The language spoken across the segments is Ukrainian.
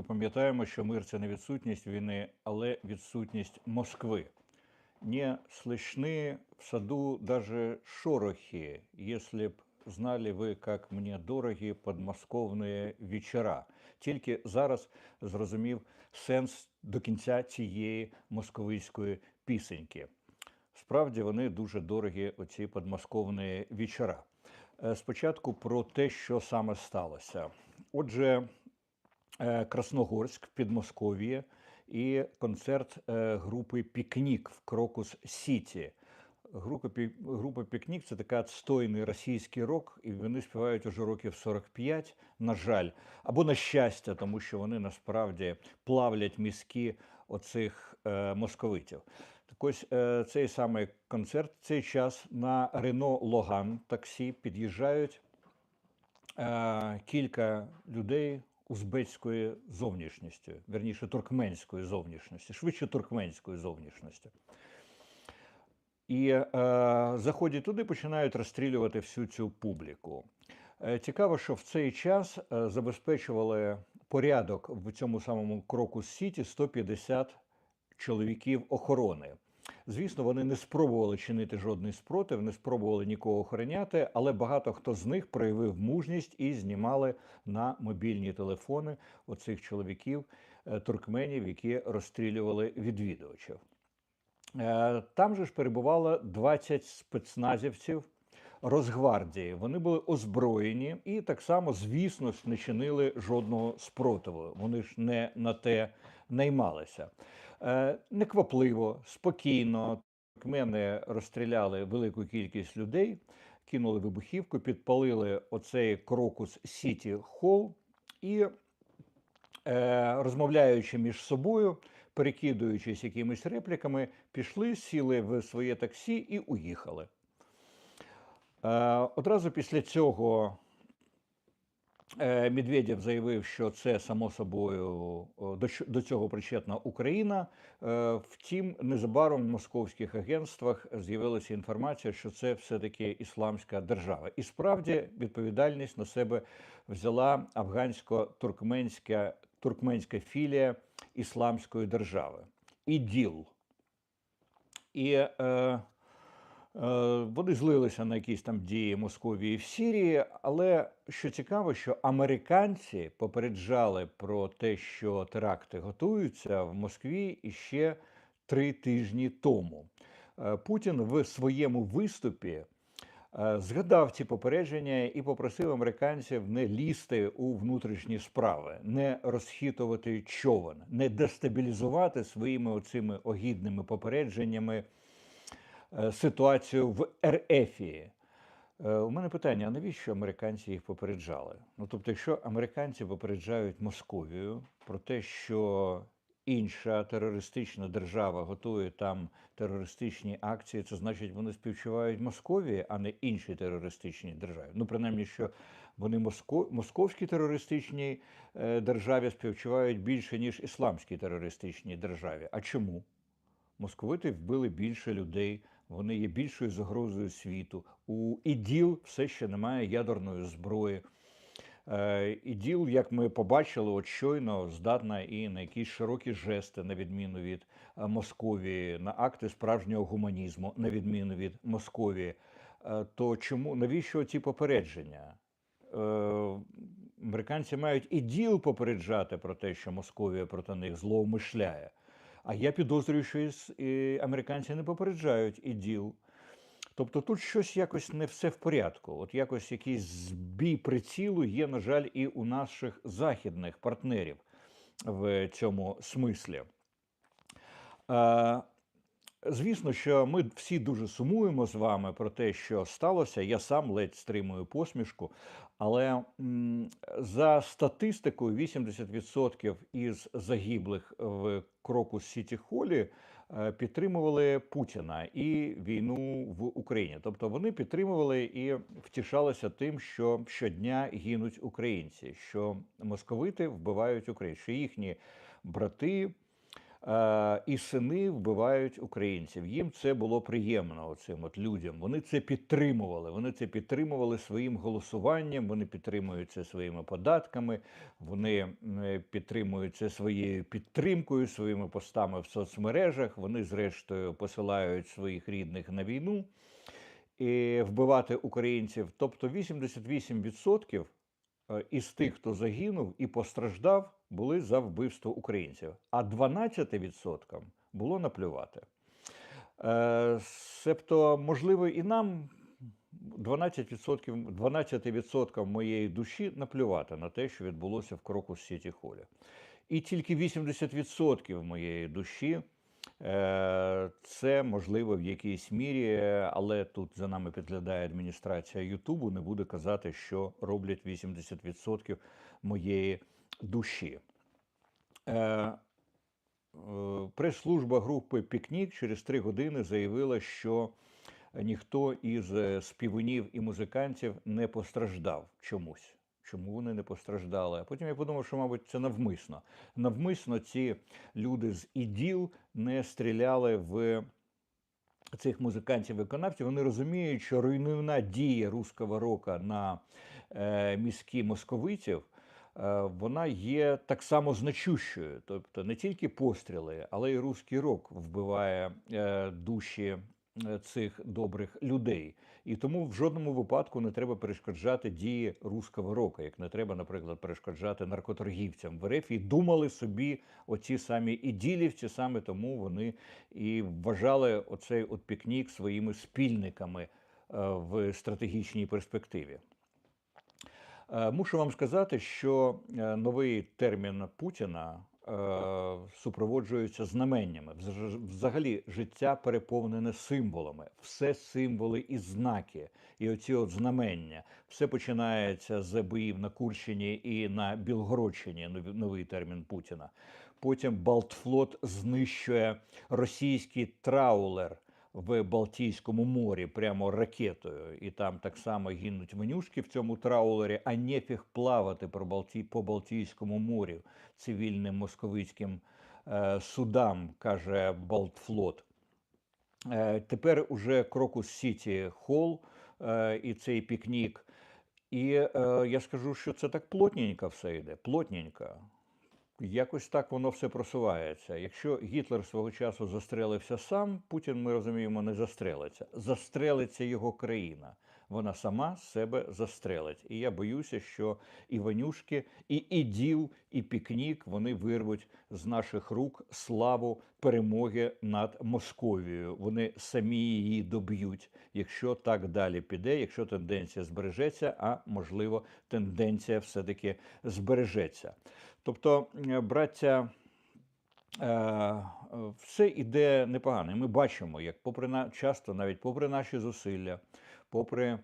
ми пам'ятаємо, що мир це не відсутність війни, але відсутність Москви. Не слышны в саду даже шорохи, если б знали ви, як мені дорогі подмосковні вечора. Тільки зараз зрозумів сенс до кінця цієї московицької пісеньки. Справді вони дуже дорогі, оці подмосковні вечора. Е, Спочатку про те, що саме сталося. Отже, Красногорськ, Підмосков'я і концерт е, групи Пікнік в Крокус Сіті. Група, група Пікнік це така відстойний російський рок, і вони співають уже років 45, на жаль, або на щастя, тому що вони насправді плавлять мізки оцих е, московитів. Так ось е, цей самий концерт, цей час на Рено Логан таксі під'їжджають е, кілька людей узбецької зовнішністю, верніше туркменської зовнішності, швидше туркменської зовнішності. І е, заходять туди, починають розстрілювати всю цю публіку. Е, цікаво, що в цей час е, забезпечували порядок в цьому самому Крокус Сіті 150 чоловіків охорони. Звісно, вони не спробували чинити жодний спротив, не спробували нікого охороняти, але багато хто з них проявив мужність і знімали на мобільні телефони оцих чоловіків, е, туркменів, які розстрілювали відвідувачів. Е, Там же ж перебувало 20 спецназівців Росгвардії. Вони були озброєні і так само, звісно не чинили жодного спротиву. Вони ж не на те наймалися. Е, Неквапливо, спокійно. Туркмени розстріляли велику кількість людей, кинули вибухівку, підпалили оцей крокус Сіті Холл і е, розмовляючи між собою, перекидуючись якимись репліками, пішли, сіли в своє таксі і уїхали. Е, одразу після цього Медведєв заявив, що це само собою до, цього причетна Україна. Е, Втім, незабаром в московських агентствах з'явилася інформація, що це все-таки ісламська держава. І справді відповідальність на себе взяла афгансько-туркменська туркменська філія Ісламської держави. ІДІЛ. І е, е, вони злилися на якісь там дії Московії в Сирії, але що цікаво, що американці попереджали про те, що теракти готуються в Москві іще три тижні тому. Е, Путін в своєму виступі е, згадав ці попередження і попросив американців не лізти у внутрішні справи, не розхитувати човен, не дестабілізувати своїми оцими огідними попередженнями е, ситуацію в РФії. Е, У мене питання: а навіщо американці їх попереджали? Ну тобто, якщо американці попереджають Московію про те, що інша терористична держава готує там терористичні акції, це значить, вони співчувають Московії, а не іншій терористичній державі. Ну, принаймні, що вони моско... московській терористичній е, державі співчувають більше, ніж ісламській терористичній державі. А чому? Московити вбили більше людей, вони є більшою загрозою світу. У іділ все ще немає ядерної зброї. Е, іділ, як ми побачили, от щойно здатна і на якісь широкі жести, на відміну від е, Московії, на акти справжнього гуманізму, на відміну від Московії. Е, То чому навіщо ці попередження? Американці мають і діл попереджати про те, що Московія проти них злоумишляє. А я підозрюю, що і американці не попереджають і діл. Тобто тут щось якось не все в порядку. От якось якийсь збій прицілу є, на жаль, і у наших західних партнерів в цьому смислі. Звісно, що ми всі дуже сумуємо з вами про те, що сталося. Я сам ледь стримую посмішку. Але за статистикою, 80% із загиблих в Крокус Сіті Холі е, підтримували Путіна і війну в Україні. Тобто вони підтримували і втішалися тим, що щодня гинуть українці, що московити вбивають українців, що їхні брати і сини вбивають українців. Їм це було приємно цим от людям. Вони це підтримували. Вони це підтримували своїм голосуванням. Вони підтримують це своїми податками. Вони е, підтримують це своєю підтримкою, своїми постами в соцмережах. Вони, зрештою, посилають своїх рідних на війну і вбивати українців. Тобто 88% е, із тих, хто загинув і постраждав, були за вбивство українців, а 12% було наплювати. Е, Себто, можливо, і нам 12%, 12% моєї душі наплювати на те, що відбулося в Крокус Сіті Холі. І тільки 80% моєї душі е, це можливо в якійсь мірі, але тут за нами підглядає адміністрація Ютубу. Не буде казати, що роблять 80% моєї душі. Е, е, Прес-служба групи Пікнік через три години заявила, що ніхто із е, співунів і музикантів не постраждав чомусь. Чому вони не постраждали? А потім я подумав, що, мабуть, це навмисно. Навмисно ці люди з іділ не стріляли в цих музикантів-виконавців. Вони розуміють, що руйнівна дія руського рока на е, мізки московитів. Е, Вона є так само значущою, тобто не тільки постріли, але й руський рок вбиває е, душі е, цих добрих людей. І тому в жодному випадку не треба перешкоджати дії руського рока, як не треба, наприклад, перешкоджати наркоторгівцям в РФ. І думали собі оці самі іділівці, саме тому вони і вважали оцей от пікнік своїми спільниками в стратегічній перспективі. Е, Мушу вам сказати, що е, новий термін Путіна е, супроводжується знаменнями. Взагалі, життя переповнене символами, все символи і знаки, і оці от знамення. Все починається з боїв на Курщині і на Білгородщині. Новий термін Путіна. Потім Балтфлот знищує російський траулер в Балтійському морі прямо ракетою, і там так само гинуть винюшки в цьому траулері, а нефіг плавати по, Балті... по Балтійському морю цивільним московицьким е, судам, каже Балтфлот. Е, тепер уже Крокус Сіті Холл е, і цей пікнік. І е, я скажу, що це так плотненько все йде, плотненько. Якось так воно все просувається. Якщо Гітлер свого часу застрелився сам, Путін, ми розуміємо, не застрелиться. Застрелиться його країна. Вона сама себе застрелить. І я боюся, що і Ванюшки, і іділ, і пікнік вони вирвуть з наших рук славу перемоги над Московією. Вони самі її доб'ють, якщо так далі піде, якщо тенденція збережеться, а можливо, тенденція все-таки збережеться. Тобто, е, браття, е, е, все іде непогано. Ми бачимо, як попри на часто, навіть попри наші зусилля, попри,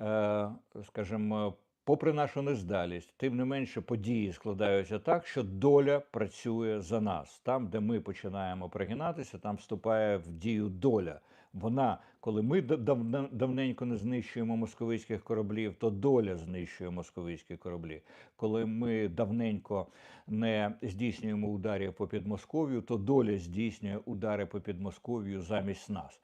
е, скажімо, попри нашу нездалість, тим не менше події складаються так, що доля працює за нас. Там, де ми починаємо пригинатися, там вступає в дію доля. Вона, коли ми да- давне- давненько не знищуємо московицьких кораблів, то доля знищує московицькі кораблі. Коли ми давненько не здійснюємо ударів по Підмосков'ю, то доля здійснює удари по Підмосков'ю замість нас.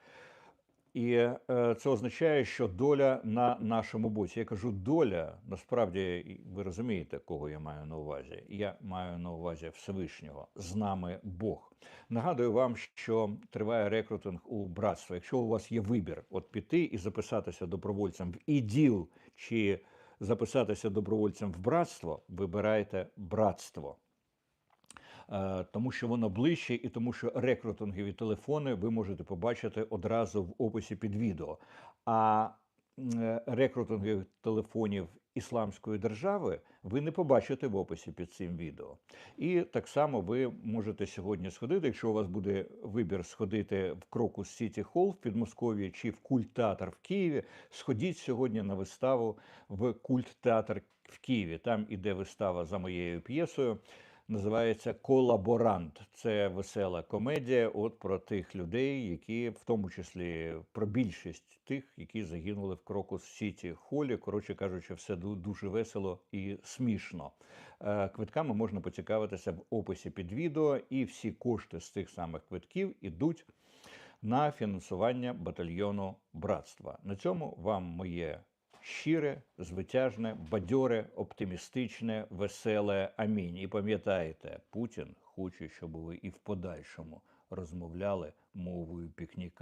І е, це означає, що доля на нашому боці. Я кажу, доля насправді ви розумієте, кого я маю на увазі. Я маю на увазі Всевишнього. З нами Бог. Нагадую вам, що триває рекрутинг у братство. Якщо у вас є вибір, от піти і записатися добровольцем в іділ чи записатися добровольцем в братство, вибирайте братство. Е, тому що воно ближче, і тому що рекрутингові телефони ви можете побачити одразу в описі під відео. А е, рекрутингових телефонів Ісламської держави ви не побачите в описі під цим відео. І так само ви можете сьогодні сходити, якщо у вас буде вибір сходити в Крокус Сіті Холл в Підмосков'ї чи в культ театр в Києві. Сходіть сьогодні на виставу в культ театр в Києві. Там іде вистава за моєю п'єсою. Називається Колаборант. Це весела комедія. От про тих людей, які в тому числі про більшість тих, які загинули в Крокус Сіті Холі. Коротше кажучи, все ду- дуже весело і смішно. Е, Квитками можна поцікавитися в описі під відео, і всі кошти з цих самих квитків ідуть на фінансування батальйону братства. На цьому вам моє щире, звитяжне, бадьоре, оптимістичне, веселе амінь. І пам'ятаєте, Путін хоче, щоб ви і в подальшому розмовляли мовою пікніка.